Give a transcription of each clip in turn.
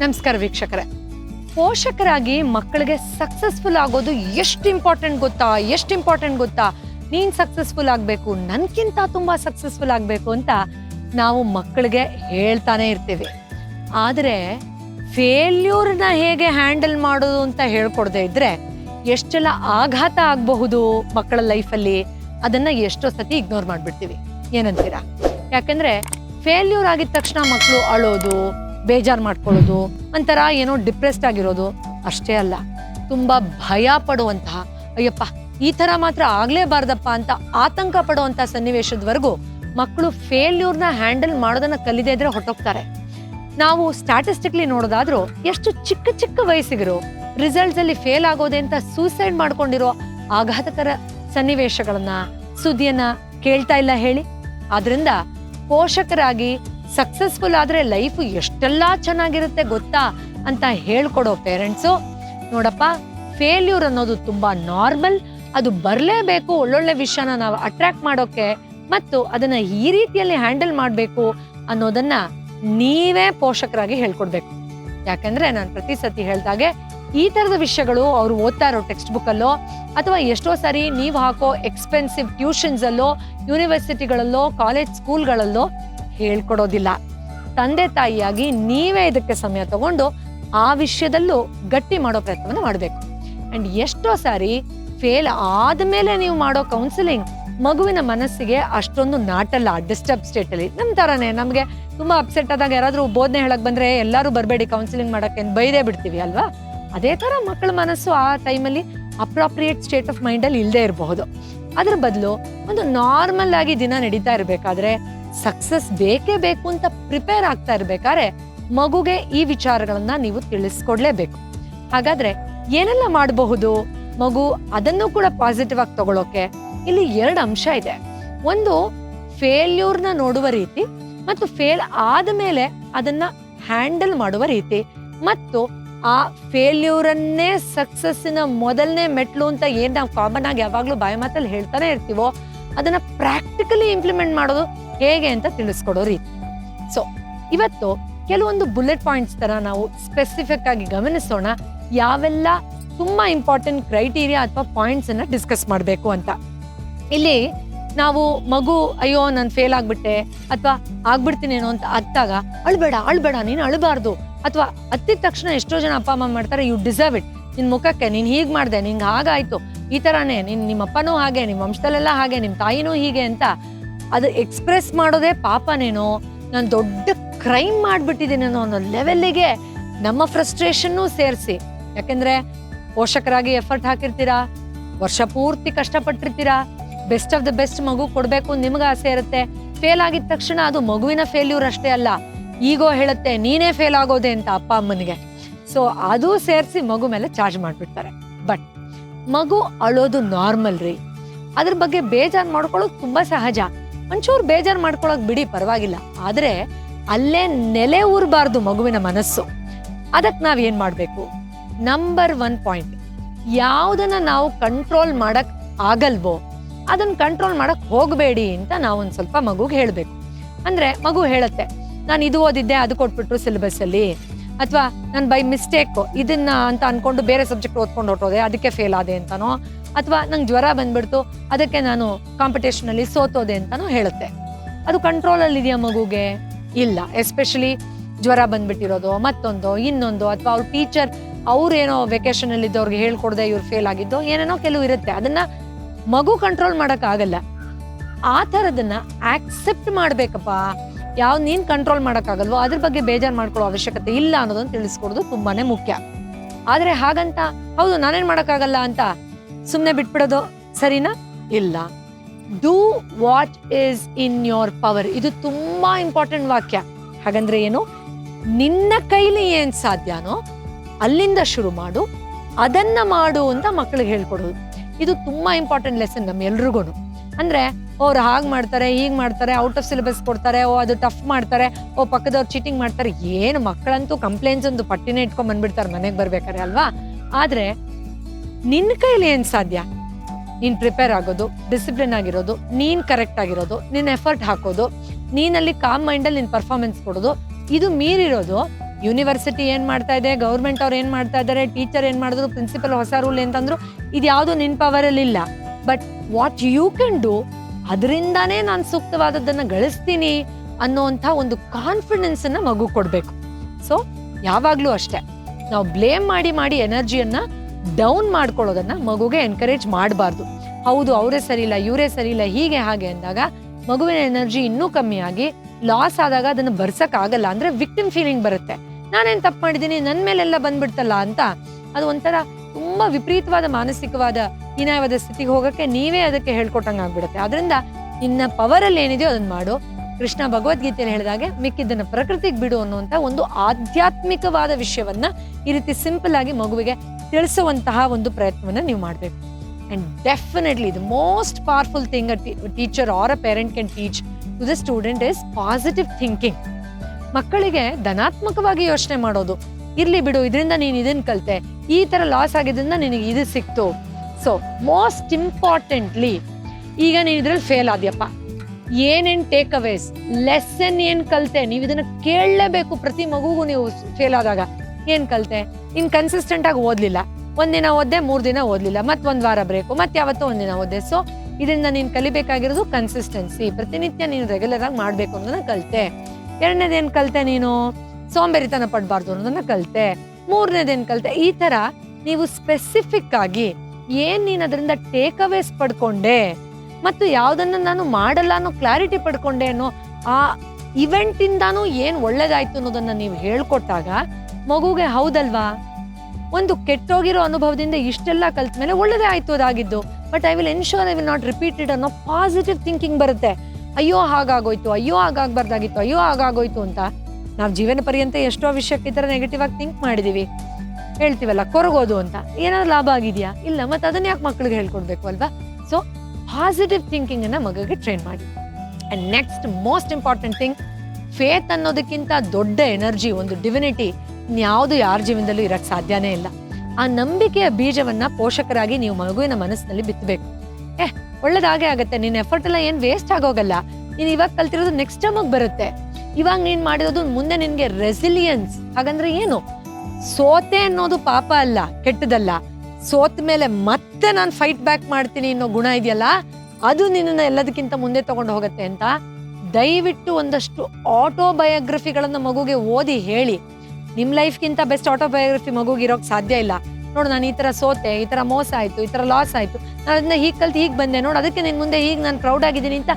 ನಮಸ್ಕಾರ ವೀಕ್ಷಕರೇ. ಪೋಷಕರಾಗಿ ಮಕ್ಕಳಿಗೆ ಸಕ್ಸಸ್ಫುಲ್ ಆಗೋದು ಎಷ್ಟು ಇಂಪಾರ್ಟೆಂಟ್ ಗೊತ್ತಾ? ಎಷ್ಟು ಇಂಪಾರ್ಟೆಂಟ್ ಗೊತ್ತಾ? ನೀನು ಸಕ್ಸಸ್ಫುಲ್ ಆಗಬೇಕು ನನಗಿಂತ ತುಂಬಾ ಸಕ್ಸಸ್ಫುಲ್ ಆಗಬೇಕು ಅಂತ ನಾವು ಮಕ್ಕಳಿಗೆ ಹೇಳ್ತಾನೆ ಇರ್ತೀವಿ. ಆದರೆ ಫೇಲ್ಯೂರ್ನ ಹೇಗೆ ಹ್ಯಾಂಡಲ್ ಮಾಡೋದು ಅಂತ ಹೇಳ್ಕೊಡದೆ ಇದ್ರೆ ಎಷ್ಟೆಲ್ಲ ಆಘಾತ ಆಗಬಹುದು ಮಕ್ಕಳ ಲೈಫಲ್ಲಿ ಅದನ್ನ ಎಷ್ಟೋ ಸತಿ ಇಗ್ನೋರ್ ಮಾಡಿಬಿಡ್ತೀವಿ. ಏನಂತೀರಾ? ಯಾಕಂದ್ರೆ ಫೇಲ್ಯೂರ್ ಆಗಿದ ತಕ್ಷಣ ಮಕ್ಕಳು ಅಳೋದು ಬೇಜಾರ್ ಮಾಡ್ಕೊಳ್ಳೋದು, ಒಂಥರ ಏನೋ ಡಿಪ್ರೆಸ್ಡ್ ಆಗಿರೋದು, ಅಷ್ಟೇ ಅಲ್ಲ. ತುಂಬ ಭಯ ಪಡುವಂತಹ, ಅಯ್ಯಪ್ಪ, ಈ ಥರ ಮಾತ್ರ ಆಗಲೇಬಾರ್ದಪ್ಪ ಅಂತ ಆತಂಕ ಪಡುವಂಥ ಸನ್ನಿವೇಶದವರೆಗೂ ಮಕ್ಕಳು ಫೇಲ್ಯೂರ್ನ ಹ್ಯಾಂಡಲ್ ಮಾಡೋದನ್ನ ಕಲಿದೇ ಇದ್ರೆ ಹೊಟ್ಟೋಗ್ತಾರೆ ನಾವು ಸ್ಟ್ಯಾಟಿಸ್ಟಿಕ್ಲಿ ನೋಡೋದಾದ್ರೂ ಎಷ್ಟು ಚಿಕ್ಕ ಚಿಕ್ಕ ವಯಸ್ಸಿಗರು ರಿಸಲ್ಟ್ಸ್ ಅಲ್ಲಿ ಫೇಲ್ ಆಗೋದೆ ಅಂತ ಸೂಸೈಡ್ ಮಾಡ್ಕೊಂಡಿರೋ ಆಘಾತಕರ ಸನ್ನಿವೇಶಗಳನ್ನ, ಸುದ್ದಿಯನ್ನ ಕೇಳ್ತಾ ಇಲ್ಲ ಹೇಳಿ. ಆದ್ರಿಂದ ಪೋಷಕರಾಗಿ ಸಕ್ಸಸ್ಫುಲ್ ಆದರೆ ಲೈಫ್ ಎಷ್ಟೆಲ್ಲ ಚೆನ್ನಾಗಿರುತ್ತೆ ಗೊತ್ತಾ ಅಂತ ಹೇಳ್ಕೊಡೋ ಪೇರೆಂಟ್ಸು ನೋಡಪ್ಪ ಫೇಲ್ಯೂರ್ ಅನ್ನೋದು ತುಂಬ ನಾರ್ಮಲ್ ಅದು ಬರಲೇಬೇಕು ಒಳ್ಳೊಳ್ಳೆ ವಿಷಯನ ನಾವು ಅಟ್ರಾಕ್ಟ್ ಮಾಡೋಕ್ಕೆ ಮತ್ತು ಅದನ್ನು ಈ ರೀತಿಯಲ್ಲಿ ಹ್ಯಾಂಡಲ್ ಮಾಡಬೇಕು ಅನ್ನೋದನ್ನು ನೀವೇ ಪೋಷಕರಾಗಿ ಹೇಳ್ಕೊಡ್ಬೇಕು. ಯಾಕಂದ್ರೆ ನಾನು ಪ್ರತಿ ಸತಿ ಹೇಳ್ದಾಗೆ ಈ ಥರದ ವಿಷಯಗಳು ಅವ್ರು ಓದ್ತಾ ಇರೋ ಟೆಕ್ಸ್ಟ್ ಬುಕ್ಕಲ್ಲೋ ಅಥವಾ ಎಷ್ಟೋ ಸಾರಿ ನೀವು ಹಾಕೋ ಎಕ್ಸ್ಪೆನ್ಸಿವ್ ಟ್ಯೂಷನ್ಸಲ್ಲೋ ಯೂನಿವರ್ಸಿಟಿಗಳಲ್ಲೋ ಕಾಲೇಜ್ ಸ್ಕೂಲ್ಗಳಲ್ಲೋ ಹೇಳ್ಕೊಡೋದಿಲ್ಲ. ತಂದೆ ತಾಯಿಯಾಗಿ ನೀವೇ ಇದಕ್ಕೆ ಸಮಯ ತಗೊಂಡು ಆ ವಿಷಯದಲ್ಲೂ ಗಟ್ಟಿ ಮಾಡೋ ಪ್ರಯತ್ನವನ್ನು ಮಾಡಬೇಕು. ಅಂಡ್ ಎಷ್ಟೋ ಸಾರಿ ಫೇಲ್ ಆದಮೇಲೆ ನೀವು ಮಾಡೋ ಕೌನ್ಸಿಲಿಂಗ್ ಮಗುವಿನ ಮನಸ್ಸಿಗೆ ಅಷ್ಟೊಂದು ನಾಟಲ್ಲ ಡಿಸ್ಟರ್ಬ್ ಸ್ಟೇಟ್ ಅಲ್ಲಿ. ಥರನೇ ನಮಗೆ ತುಂಬ ಅಪ್ಸೆಟ್ ಆದಾಗ ಯಾರಾದರೂ ಬೋಧನೆ ಹೇಳಕ್ ಬಂದ್ರೆ ಎಲ್ಲರೂ ಬರಬೇಡಿ ಕೌನ್ಸಿಲಿಂಗ್ ಮಾಡಕ್ಕೆ ಬೈದೇ ಬಿಡ್ತೀವಿ ಅಲ್ವಾ? ಅದೇ ತರ ಮಕ್ಕಳ ಮನಸ್ಸು ಆ ಟೈಮಲ್ಲಿ ಅಪ್ರಾಪ್ರಿಯೇಟ್ ಸ್ಟೇಟ್ ಆಫ್ ಮೈಂಡ್ ಅಲ್ಲಿ ಇಲ್ಲದೆ ಇರಬಹುದು. ಅದ್ರ ಬದಲು ಒಂದು ನಾರ್ಮಲ್ ಆಗಿ ದಿನ ನಡೀತಾ ಇರ್ಬೇಕಾದ್ರೆ ಸಕ್ಸಸ್ ಬೇಕೇ ಬೇಕು ಅಂತ ಪ್ರಿಪೇರ್ ಆಗ್ತಾ ಇರ್ಬೇಕಾದ್ರೆ ಮಗುಗೆ ಈ ವಿಚಾರಗಳನ್ನ ನೀವು ತಿಳಿಸ್ಕೊಡ್ಲೇಬೇಕು. ಹಾಗಾದ್ರೆ ಏನೆಲ್ಲ ಮಾಡಬಹುದು? ಮಗು ಅದನ್ನು ಕೂಡ ಪಾಸಿಟಿವ್ ಆಗಿ ತಗೊಳ್ಳೋಕೆ ಇಲ್ಲಿ ಎರಡು ಅಂಶ ಇದೆ. ಒಂದು ಫೇಲ್ಯೂರ್ನ ನೋಡುವ ರೀತಿ ಮತ್ತು ಫೇಲ್ ಆದ ಮೇಲೆ ಅದನ್ನ ಹ್ಯಾಂಡಲ್ ಮಾಡುವ ರೀತಿ ಮತ್ತು ಆ ಫೇಲ್ಯೂರನ್ನೇ ಸಕ್ಸಸ್ಸಿನ ಮೊದಲನೇ ಮೆಟ್ಲು ಅಂತ ಏನು ನಾವು ಕಾಮನ್ ಆಗಿ ಯಾವಾಗಲೂ ಬಾಯಿ ಮಾತಲ್ಲಿ ಹೇಳ್ತಾನೆ ಇರ್ತೀವೋ, ಅದನ್ನ ಪ್ರಾಕ್ಟಿಕಲಿ ಇಂಪ್ಲಿಮೆಂಟ್ ಮಾಡೋದು ಹೇಗೆ ಅಂತ ತಿಳಿಸ್ಕೊಡೋ ರೀತಿ. ಸೊ ಇವತ್ತು ಕೆಲವೊಂದು ಬುಲೆಟ್ ಪಾಯಿಂಟ್ಸ್ ತರ ನಾವು ಸ್ಪೆಸಿಫಿಕ್ ಆಗಿ ಗಮನಿಸೋಣ. ಯಾವೆಲ್ಲ ತುಂಬಾ ಇಂಪಾರ್ಟೆಂಟ್ ಕ್ರೈಟೀರಿಯಾ ಅಥವಾ ಪಾಯಿಂಟ್ಸ್ ಅನ್ನ ಡಿಸ್ಕಸ್ ಮಾಡಬೇಕು ಅಂತ. ಇಲ್ಲಿ ನಾವು ಮಗು ಅಯ್ಯೋ ನಾನು ಫೇಲ್ ಆಗ್ಬಿಟ್ಟೆ ಅಥವಾ ಆಗ್ಬಿಡ್ತೀನೇನೋ ಅಂತ ಅತ್ತಾಗ, ಅಳ್ಬೇಡ ಅಳ್ಬೇಡ, ನೀನು ಅಳಬಾರ್ದು. ಅಥವಾ ಹತ್ತಿದ ತಕ್ಷಣ ಎಷ್ಟೋ ಜನ ಅಪ್ಪ, ಅಮ್ಮ ಮಾಡ್ತಾರೆ ಯು ಡಿಸರ್ವ್ ಇಟ್ ನಿನ್ ಮುಖಕ್ಕೆ, ನೀನ್ ಹೀಗೆ ಮಾಡ್ದೆ, ನಿಂಗೆ ಹಾಗಾಯ್ತು. ಈ ಥರನೇ ನಿನ್ನ ನಿಮ್ಮ ಅಪ್ಪನೂ ಹಾಗೆ ನಿಮ್ಮ ವಂಶದಲ್ಲೆಲ್ಲ ಹಾಗೆ ನಿಮ್ಮ ತಾಯಿನೂ ಹೀಗೆ ಅಂತ ಅದು ಎಕ್ಸ್ಪ್ರೆಸ್ ಮಾಡೋದೇ ಪಾಪನೇನೋ, ನಾನು ದೊಡ್ಡ ಕ್ರೈಮ್ ಮಾಡಿಬಿಟ್ಟಿದ್ದೀನಿ ಅನ್ನೋ ಲೆವೆಲ್ಲಿಗೆ ನಮ್ಮ ಫ್ರಸ್ಟ್ರೇಷನ್ನು ಸೇರಿಸಿ. ಯಾಕೆಂದರೆ ಪೋಷಕರಾಗಿ ಎಫರ್ಟ್ ಹಾಕಿರ್ತೀರಾ, ವರ್ಷ ಪೂರ್ತಿ ಕಷ್ಟಪಟ್ಟಿರ್ತೀರಾ ಬೆಸ್ಟ್ ಆಫ್ ದ ಬೆಸ್ಟ್ ಮಗು ಕೊಡಬೇಕು ನಿಮ್ಗೆ ಆಸೆ ಇರುತ್ತೆ. ಫೇಲ್ ಆಗಿದ ತಕ್ಷಣ ಅದು ಮಗುವಿನ ಫೇಲ್ಯೂರ್ ಅಷ್ಟೇ ಅಲ್ಲ, ಈಗೋ ಹೇಳುತ್ತೆ, ನೀನೇ ಫೇಲ್ ಆಗೋದೆ ಅಂತ ಅಪ್ಪ ಅಮ್ಮನಿಗೆ. ಸೊ ಅದು ಸೇರಿಸಿ ಮಗು ಮೇಲೆ ಚಾರ್ಜ್ ಮಾಡಿಬಿಡ್ತಾರೆ. ಬಟ್ ಮಗು ಅಳೋದು ನಾರ್ಮಲ್ ರೀ. ಅದ್ರ ಬಗ್ಗೆ ಬೇಜಾರು ಮಾಡ್ಕೊಳ್ಳೋದು ತುಂಬಾ ಸಹಜ. ಒಂಚೂರು ಬೇಜಾರು ಮಾಡ್ಕೊಳಕ್ ಬಿಡಿ, ಪರವಾಗಿಲ್ಲ. ಆದ್ರೆ ಅಲ್ಲೇ ನೆಲೆ ಊರ್ಬಾರ್ದು ಮಗುವಿನ ಮನಸ್ಸು. ಅದಕ್ಕೆ ನಾವು ಏನ್ ಮಾಡಬೇಕು? ನಂಬರ್ ಒನ್ ಪಾಯಿಂಟ್ ಯಾವ್ದನ್ನ ನಾವು ಕಂಟ್ರೋಲ್ ಮಾಡಕ್ ಆಗಲ್ವೋ ಅದನ್ನ ಕಂಟ್ರೋಲ್ ಮಾಡಕ್ ಹೋಗಬೇಡಿ ಅಂತ ನಾವು ಒಂದ್ ಸ್ವಲ್ಪ ಮಗುಗೆ ಹೇಳಬೇಕು. ಅಂದ್ರೆ ಮಗು ಹೇಳುತ್ತೆ, ನಾನು ಇದು ಓದಿದ್ದೆ, ಅದು ಕೊಟ್ಬಿಟ್ರು ಸಿಲೆಬಸ್ ಅಲ್ಲಿ. ಅಥವಾ ನಾನು ಬೈ ಮಿಸ್ಟೇಕ್ ಇದನ್ನ ಅಂತ ಅನ್ಕೊಂಡು ಬೇರೆ ಸಬ್ಜೆಕ್ಟ್ ಓದ್ಕೊಂಡು ಹೊಟ್ಟೋದೆ ಅದಕ್ಕೆ ಫೇಲ್ ಆದೆ ಅಂತಾನೋ ಅಥವಾ ನಂಗೆ ಜ್ವರ ಬಂದ್ಬಿಡ್ತು, ಅದಕ್ಕೆ ನಾನು ಕಾಂಪಿಟೇಷನಲ್ಲಿ ಸೋತೋದೆ ಅಂತಲೂ ಹೇಳುತ್ತೆ. ಅದು ಕಂಟ್ರೋಲಲ್ಲಿ ಇದೆಯಾ ಮಗುಗೆ? ಇಲ್ಲ ಎಸ್ಪೆಷಲಿ ಜ್ವರ ಬಂದ್ಬಿಟ್ಟಿರೋದು, ಮತ್ತೊಂದು, ಇನ್ನೊಂದು, ಅಥವಾ ಅವ್ರ ಟೀಚರ್ ಅವ್ರೇನೋ ವೆಕೇಶನ್ ಅಲ್ಲಿ ಇದ್ದವ್ರಿಗೆ ಹೇಳ್ಕೊಡ್ದೆ ಇವ್ರು ಫೇಲ್ ಆಗಿದ್ದು, ಏನೇನೋ ಕೆಲವು ಇರುತ್ತೆ. ಅದನ್ನ ಮಗು ಕಂಟ್ರೋಲ್ ಮಾಡೋಕ್ಕಾಗಲ್ಲ ಆ ಥರದನ್ನು ಆಕ್ಸೆಪ್ಟ್ ಮಾಡಬೇಕಪ್ಪ. ಯಾವ ನೀನು ಕಂಟ್ರೋಲ್ ಮಾಡೋಕ್ಕಾಗಲ್ವೋ ಅದ್ರ ಬಗ್ಗೆ ಬೇಜಾರ್ ಮಾಡ್ಕೊಳ್ಳೋ ಅವಶ್ಯಕತೆ ಇಲ್ಲ ಅನ್ನೋದನ್ನ ತಿಳಿಸ್ಕೊಡೋದು ತುಂಬಾನೇ ಮುಖ್ಯ. ಆದರೆ ಹಾಗಂತ, ಹೌದು, ನಾನೇನು ಮಾಡೋಕ್ಕಾಗಲ್ಲ ಅಂತ ಸುಮ್ನೆ ಬಿಟ್ಬಿಡೋದು ಸರಿನಾ? ಇಲ್ಲ. Do what is in your power ಇದು ತುಂಬ ಇಂಪಾರ್ಟೆಂಟ್ ವಾಕ್ಯ. ಹಾಗಂದ್ರೆ ಏನು? ನಿನ್ನ ಕೈಲಿ ಏನು ಸಾಧ್ಯನೋ ಅಲ್ಲಿಂದ ಶುರು ಮಾಡು. ಅದನ್ನ ಮಾಡು ಅಂತ ಮಕ್ಕಳಿಗೆ ಹೇಳ್ಕೊಡೋದು ಇದು ತುಂಬ ಇಂಪಾರ್ಟೆಂಟ್ ಲೆಸನ್ ನಮ್ಮೆಲ್ರಿಗೂ ಅಂದ್ರೆ ಅವ್ರು ಹಾಗೆ ಮಾಡ್ತಾರೆ, ಹೀಗ್ ಮಾಡ್ತಾರೆ ಔಟ್ ಆಫ್ ಸಿಲೆಬಸ್ ಕೊಡ್ತಾರೆ, ಓ, ಅದು ಟಫ್ ಮಾಡ್ತಾರೆ, ಓ, ಪಕ್ಕದವ್ರು ಚೀಟಿಂಗ್ ಮಾಡ್ತಾರೆ. ಏನು ಮಕ್ಕಳಂತೂ ಕಂಪ್ಲೇಂಟ್ಸ್ ಒಂದು ಪಟ್ಟಿನೇ ಇಟ್ಕೊಂಡ್ ಬಂದ್ಬಿಡ್ತಾರೆ ಮನೆಗೆ ಬರ್ಬೇಕಾರೆ ಅಲ್ವಾ? ಆದ್ರೆ ನಿನ್ನ ಕೈಲಿ ಏನ್ ಸಾಧ್ಯ? ನೀನ್ ಪ್ರಿಪೇರ್ ಆಗೋದು ಡಿಸಿಪ್ಲಿನ್ ಆಗಿರೋದು, ನೀನ್ ಕರೆಕ್ಟ್ ಆಗಿರೋದು, ನಿನ್ ಎಫರ್ಟ್ ಹಾಕೋದು, ನೀನಲ್ಲಿ ಕಾಮ್ ಮೈಂಡಲ್ಲಿ ನಿನ್ ಪರ್ಫಾರ್ಮೆನ್ಸ್ ಕೊಡೋದು, ಇದು ಮೀರಿರೋದು. ಯೂನಿವರ್ಸಿಟಿ ಏನ್ ಮಾಡ್ತಾ ಇದೆ ಗೌರ್ಮೆಂಟ್ ಅವ್ರು ಏನ್ ಮಾಡ್ತಾ ಇದ್ದಾರೆ ಟೀಚರ್ ಏನ್ ಮಾಡಿದ್ರು ಪ್ರಿನ್ಸಿಪಲ್ ಹೊಸ ರೂಲ್ ಅಂತಂದ್ರು ಇದ್ಯಾವುದು ನಿನ್ ಪವರ್ ಅಲ್ಲಿ ಇಲ್ಲ. But what you can do ಅದರಿಂದಾನೇ ನಾನು ಸೂಕ್ತವಾದದ್ದನ್ನ ಗಳಿಸ್ತೀನಿ ಅನ್ನೋಂಥ ಒಂದು ಕಾನ್ಫಿಡೆನ್ಸ್ ಅನ್ನ ಮಗು ಕೊಡಬೇಕು. ಸೊ ಯಾವಾಗ್ಲೂ ಅಷ್ಟೇ. ನಾವು ಬ್ಲೇಮ್ ಮಾಡಿ ಮಾಡಿ ಎನರ್ಜಿಯನ್ನ ಡೌನ್ ಮಾಡ್ಕೊಳ್ಳೋದನ್ನ ಮಗುಗೆ ಎನ್ಕರೇಜ್ ಮಾಡಬಾರ್ದು. ಹೌದು, ಅವರೇ ಸರಿ ಇಲ್ಲ ಇವರೇ ಸರಿ ಇಲ್ಲ ಹೀಗೆ ಹಾಗೆ ಅಂದಾಗ ಮಗುವಿನ ಎನರ್ಜಿ ಇನ್ನೂ ಕಮ್ಮಿ ಆಗಿ ಲಾಸ್ ಆದಾಗ ಅದನ್ನ ಬರ್ಸಕ್ ಆಗಲ್ಲ. ಅಂದ್ರೆ ವಿಕ್ಟಿಮ್ ಫೀಲಿಂಗ್ ಬರುತ್ತೆ. ನಾನೇನ್ ತಪ್ಪು ಮಾಡಿದ್ದೀನಿ? ನನ್ನ ಮೇಲೆಲ್ಲ ಬಂದ್ಬಿಡ್ತಲ್ಲ ಅಂತ. ಅದು ಒಂಥರ ತುಂಬಾ ವಿಪರೀತವಾದ ಮಾನಸಿಕವಾದ ಹೀನಾಯವಾದ ಸ್ಥಿತಿಗೆ ಹೋಗಕ್ಕೆ ನೀವೇ ಅದಕ್ಕೆ ಹೇಳ್ಕೊಟ್ಟಂಗೆ ಆಗ್ಬಿಡುತ್ತೆ. ಅದರಿಂದ ನಿನ್ನ ಪವರ್ ಅಲ್ಲಿ ಏನಿದೆಯೋ ಅದನ್ನ ಮಾಡು. ಕೃಷ್ಣ ಭಗವದ್ಗೀತೆಯಲ್ಲಿ ಹೇಳಿದಾಗೆ ಮಿಕ್ಕಿದ್ದನ್ನ ಪ್ರಕೃತಿಗೆ ಬಿಡು ಅನ್ನುವಂತ ಒಂದು ಆಧ್ಯಾತ್ಮಿಕವಾದ ವಿಷಯವನ್ನ ಈ ರೀತಿ ಸಿಂಪಲ್ ಆಗಿ ಮಗುವಿಗೆ ತಿಳಿಸುವಂತಹ ಒಂದು ಪ್ರಯತ್ನವನ್ನು ನೀವು ಮಾಡಬೇಕು. And definitely the most powerful thing a teacher or a parent can teach to the student is positive thinking ಮಕ್ಕಳಿಗೆ ಧನಾತ್ಮಕವಾಗಿ ಯೋಚನೆ ಮಾಡೋದು. ಇರಲಿ ಬಿಡು, ಇದರಿಂದ ನೀನು ಇದನ್ನು ಕಲಿತೆ. ಈ ಥರ ಲಾಸ್ ಆಗಿದ್ದರಿಂದ ನಿನಗೆ ಇದು ಸಿಕ್ತು. ಸೊ ಮೋಸ್ಟ್ ಇಂಪಾರ್ಟೆಂಟ್ಲಿ ಈಗ ನೀನು ಇದ್ರಲ್ಲಿ ಫೇಲ್ ಆದ್ಯಪ್ಪ. ಏನೇನು ಟೇಕ್ ಅವೇಸ್ ಲೆಸನ್ ಏನು ಕಲಿತೆ, ನೀವು ಇದನ್ನು ಕೇಳಲೇಬೇಕು ಪ್ರತಿ ಮಗುಗೂ ನೀವು ಫೇಲ್ ಆದಾಗ. ಏನ್ ಕಲಿತೆ? ಆಗಿ ಓದ್ಲಿಲ್ಲ. ಒಂದಿನ ಓದ್ದೆ, ಮೂರ್ ದಿನ ಓದ್ಲಿಲ್ಲ. ಮತ್ ಒಂದ್ ವಾರ ಬ್ರೇಕು ಮತ್ ಯಾವತ್ತೋ ಒಂದಿನ ಓದ್ದೆ. ಸೊ ಇದರಿಂದ ನೀನ್ ಕಲಿಬೇಕಾಗಿರೋದು ಕನ್ಸಿಸ್ಟೆನ್ಸಿ ಪ್ರತಿನಿತ್ಯ ನೀನು ರೆಗ್ಯುಲರ್ ಆಗಿ ಮಾಡ್ಬೇಕು ಅನ್ನೋದನ್ನ ಕಲ್ತೆ. ಎರಡನೇದೇನ್ ಕಲಿತೆ ನೀನು? ಸೋಂಬೇರಿತನ ಪಡಬಾರ್ದು ಅನ್ನೋದನ್ನ ಕಲ್ತೆ. ಮೂರನೇದೇನ್ ಕಲಿತೆ? ಈ ತರ ನೀವು ಸ್ಪೆಸಿಫಿಕ್ ಆಗಿ ಏನ್ ನೀನ್ ಅದರಿಂದ ಟೇಕ್ ಅವೇಸ್ ಪಡ್ಕೊಂಡೆ ಮತ್ತು ಯಾವ್ದನ್ನ ನಾನು ಮಾಡಲ್ಲ ಅನ್ನೋ ಕ್ಲಾರಿಟಿ ಪಡ್ಕೊಂಡೆ ಅನ್ನೋ ಆ ಇವೆಂಟ್ ಇಂದಾನು ಏನ್ ಒಳ್ಳೇದಾಯ್ತು ಅನ್ನೋದನ್ನ ನೀವು ಹೇಳ್ಕೊಟ್ಟಾಗ ಮಗುಗೆ ಹೌದಲ್ವಾ? ಒಂದು ಕೆಟ್ಟೋಗಿರೋ ಅನುಭವದಿಂದ ಇಷ್ಟೆಲ್ಲ ಕಲ್ತ ಮೇಲೆ ಒಳ್ಳೇದೇ ಆಯ್ತು ಅದಾಗಿದ್ದು. But I will ensure I will not repeated ಅನ್ನೋ ಪಾಸಿಟಿವ್ ಥಿಂಕಿಂಗ್ ಬರುತ್ತೆ. ಅಯ್ಯೋ, ಹಾಗಾಗೋಯ್ತು, ಅಯ್ಯೋ, ಹಾಗಾಗ್ಬಾರ್ದಾಗಿತ್ತು, ಅಯ್ಯೋ, ಹಾಗಾಗೋಯ್ತು ಅಂತ ನಾವು ಜೀವನ ಪರ್ಯಂತ ಎಷ್ಟೋ ವಿಷಯಕ್ಕೆ ಈ ಥರ ನೆಗೆಟಿವ್ ಆಗಿ ಥಿಂಕ್ ಮಾಡಿದೀವಿ. ಹೇಳ್ತೀವಲ್ಲ, ಕೊರಗೋದು ಅಂತ. ಏನಾದ್ರು ಲಾಭ ಆಗಿದೆಯಾ? ಇಲ್ಲ, ಮತ್ತೆ ಅದನ್ನ ಯಾಕೆ ಮಕ್ಕಳಿಗೆ ಹೇಳ್ಕೊಡ್ಬೇಕು ಅಲ್ವಾ? ಸೊ ಪಾಸಿಟಿವ್ ಥಿಂಕಿಂಗ್ ಅನ್ನ ಮಗುಗೆ ಟ್ರೈನ್ ಮಾಡಿ. And next most important thing faith ಅನ್ನೋದಕ್ಕಿಂತ ದೊಡ್ಡ ಎನರ್ಜಿ ಒಂದು ಡಿವಿನಿಟಿ ಇನ್ಯಾವುದು ಯಾರ ಜೀವನದಲ್ಲೂ ಇರಕ್ಕೆ ಸಾಧ್ಯನೇ ಇಲ್ಲ. ಆ ನಂಬಿಕೆಯ ಬೀಜವನ್ನ ಪೋಷಕರಾಗಿ ನೀವು ಮಗುವಿನ ಮನಸ್ಸಿನಲ್ಲಿ ಬಿತ್ತಬೇಕು ಏ ಒಳ್ಳೇದಾಗೆ ಆಗತ್ತೆ. ನಿನ್ನ ಎಫರ್ಟ್ ಎಲ್ಲ ಏನ್ ವೇಸ್ಟ್ ಆಗೋಗಲ್ಲ. ನೀನು ಇವಾಗ ಕಲ್ತಿರೋದು ನೆಕ್ಸ್ಟ್ ಟೈಮ್ ಬರುತ್ತೆ. ಇವಾಗ ನೀನ್ ಮಾಡಿರೋದು ಮುಂದೆ ನಿನ್ಗೆ ರೆಸಿಲಿಯನ್ಸ್ ಹಾಗಂದ್ರೆ ಏನು? ಸೋತೆ ಅನ್ನೋದು ಪಾಪ ಅಲ್ಲ ಕೆಟ್ಟದಲ್ಲ ಸೋತ ಮೇಲೆ ಮತ್ತೆ ನಾನು ಫೈಟ್ ಬ್ಯಾಕ್ ಮಾಡ್ತೀನಿ ಅನ್ನೋ ಗುಣ ಇದೆಯಲ್ಲ, ಅದು ನಿನ್ನನ್ನು ಎಲ್ಲದಕ್ಕಿಂತ ಮುಂದೆ ತಗೊಂಡು ಹೋಗುತ್ತೆ ಅಂತ ದಯವಿಟ್ಟು ಒಂದಷ್ಟು ಆಟೋಬಯೋಗ್ರಫಿಗಳನ್ನ ಮಗುಗೆ ಓದಿ ಹೇಳಿ. ನಿಮ್ ಲೈಫ್ಗಿಂತ ಬೆಸ್ಟ್ ಆಟೋಬಯೋಗ್ರಫಿ ಮಗುಗೆ ಇರೋಕ್ ಸಾಧ್ಯ ಇಲ್ಲ. ನೋಡು, ನಾನು ಈ ತರ ಸೋತೆ, ಈ ತರ ಮೋಸ ಆಯ್ತು, ಈ ತರ ಲಾಸ್ ಆಯ್ತು. ನಾನು ಅದನ್ನ ಹೀಗೆ ಕಲ್ತು ಹೀಗೆ ಬಂದೆ. ನೋಡು, ಅದಕ್ಕೆ ನಿನ್ ಮುಂದೆ ಹೀಗೆ ನಾನು ಪ್ರೌಡ್ ಆಗಿದ್ದೀನಿ ಅಂತ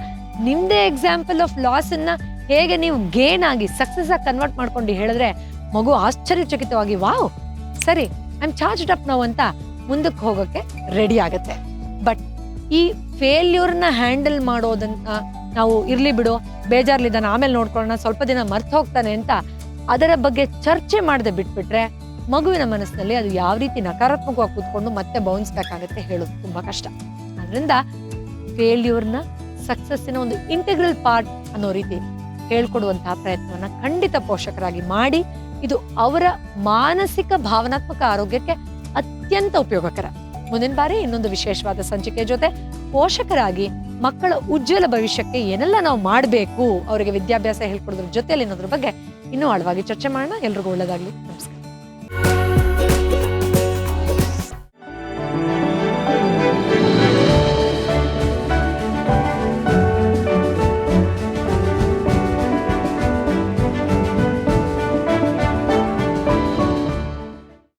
ನಿಮ್ಮದೇ ಎಕ್ಸಾಂಪಲ್ ಆಫ್ ಲಾಸ್ ಅನ್ನ ಹೇಗೆ ನೀವು ಗೇನ್ ಆಗಿ ಸಕ್ಸಸ್ ಆಗಿ ಕನ್ವರ್ಟ್ ಮಾಡ್ಕೊಂಡು ಹೇಳಿದ್ರೆ ಮಗು ಆಶ್ಚರ್ಯಚಕಿತವಾಗಿ, ವಾವ್, ಸರಿ ಐ ಆಮ್ ಚಾರ್ಜ್ ಅಪ್ ನಾವು ಅಂತ ಮುಂದಕ್ಕೆ ಹೋಗೋಕ್ಕೆ ರೆಡಿ ಆಗುತ್ತೆ. ಬಟ್ ಈ ಫೇಲ್ಯೂರ್ನ ಹ್ಯಾಂಡಲ್ ಮಾಡೋದನ್ನ ನಾವು ಇರಲಿ ಬಿಡು, ಬೇಜಾರ್ಲಿದ್ದಾನೆ, ಆಮೇಲೆ ನೋಡ್ಕೊಳ್ಳೋಣ, ಸ್ವಲ್ಪ ದಿನ ಮರ್ತು ಹೋಗ್ತಾನೆ ಅಂತ ಅದರ ಬಗ್ಗೆ ಚರ್ಚೆ ಮಾಡದೆ ಬಿಟ್ಬಿಟ್ರೆ ಮಗುವಿನ ಮನಸ್ಸಿನಲ್ಲಿ ಅದು ಯಾವ ರೀತಿ ನಕಾರಾತ್ಮಕವಾಗಿ ಕೂತ್ಕೊಂಡು ಮತ್ತೆ ಬೌನ್ಸ್ ಬ್ಯಾಕ್ ಆಗುತ್ತೆ ಹೇಳೋದು ತುಂಬಾ ಕಷ್ಟ. ಅದರಿಂದ ಫೇಲ್ಯೂರ್ನ ಸಕ್ಸಸ್ಸಿನ ಒಂದು ಇಂಟಿಗ್ರಲ್ ಪಾರ್ಟ್ ಅನ್ನೋ ರೀತಿ ಹೇಳ್ಕೊಡುವಂತಹ ಪ್ರಯತ್ನವನ್ನ ಖಂಡಿತ ಪೋಷಕರಾಗಿ ಮಾಡಿ, ಇದು ಅವರ ಮಾನಸಿಕ ಭಾವನಾತ್ಮಕ ಆರೋಗ್ಯಕ್ಕೆ ಅತ್ಯಂತ ಉಪಯೋಗಕರ. ಮುಂದಿನ ಬಾರಿ ಇನ್ನೊಂದು ವಿಶೇಷವಾದ ಸಂಚಿಕೆ ಜೊತೆ ಪೋಷಕರಾಗಿ ಮಕ್ಕಳ ಉಜ್ವಲ ಭವಿಷ್ಯಕ್ಕೆ ಏನೆಲ್ಲ ನಾವು ಮಾಡಬೇಕು, ಅವರಿಗೆ ವಿದ್ಯಾಭ್ಯಾಸ ಹೇಳ್ಕೊಡೋದ್ರ ಜೊತೆಯಲ್ಲಿ ಅನ್ನೋದ್ರ ಬಗ್ಗೆ ಇನ್ನೂ ಆಳವಾಗಿ ಚರ್ಚೆ ಮಾಡೋಣ. ಎಲ್ರಿಗೂ ಒಳ್ಳೆದಾಗ್ಲಿ. ನಮಸ್ಕಾರ.